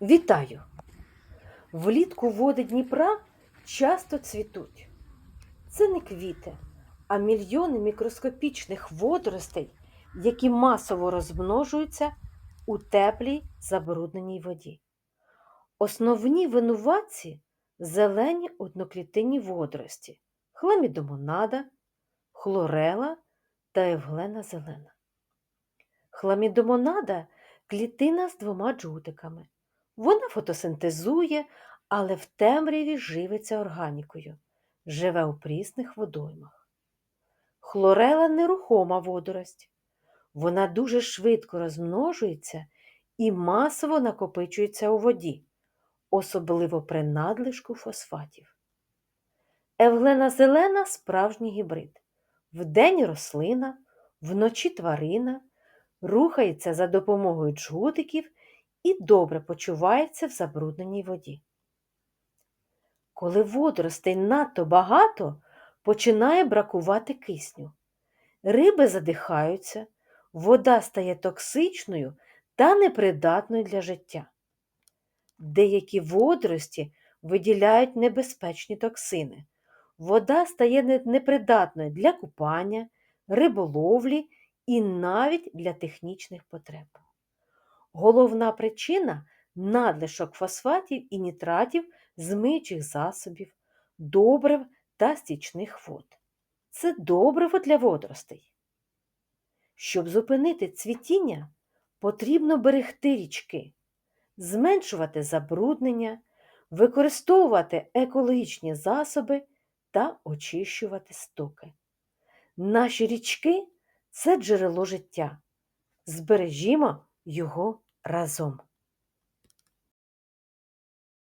Вітаю! Влітку води Дніпра часто цвітуть. Це не квіти, а мільйони мікроскопічних водоростей, які масово розмножуються у теплій забрудненій воді. Основні винуватці зелені одноклітинні водорості хламідомонада, хлорела та евглена зелена. Хламідомонада клітина з двома джутиками. Вона фотосинтезує, але в темряві живиться органікою, живе у прісних водоймах. Хлорела нерухома водорость. Вона дуже швидко розмножується і масово накопичується у воді, особливо при надлишку фосфатів. Евглена зелена справжній гібрид. Вдень рослина, вночі тварина, рухається за допомогою джгутиків і добре почувається в забрудненій воді. Коли водоростей надто багато, починає бракувати кисню. Риби задихаються, вода стає токсичною та непридатною для життя. Деякі водорості виділяють небезпечні токсини. Вода стає непридатною для купання, риболовлі і навіть для технічних потреб. Головна причина надлишок фосфатів і нітратів з миючих засобів, добрив та стічних вод. Це добриво для водоростей. Щоб зупинити цвітіння, потрібно берегти річки, зменшувати забруднення, використовувати екологічні засоби та очищувати стоки. Наші річки це джерело життя. Збережімо його разом.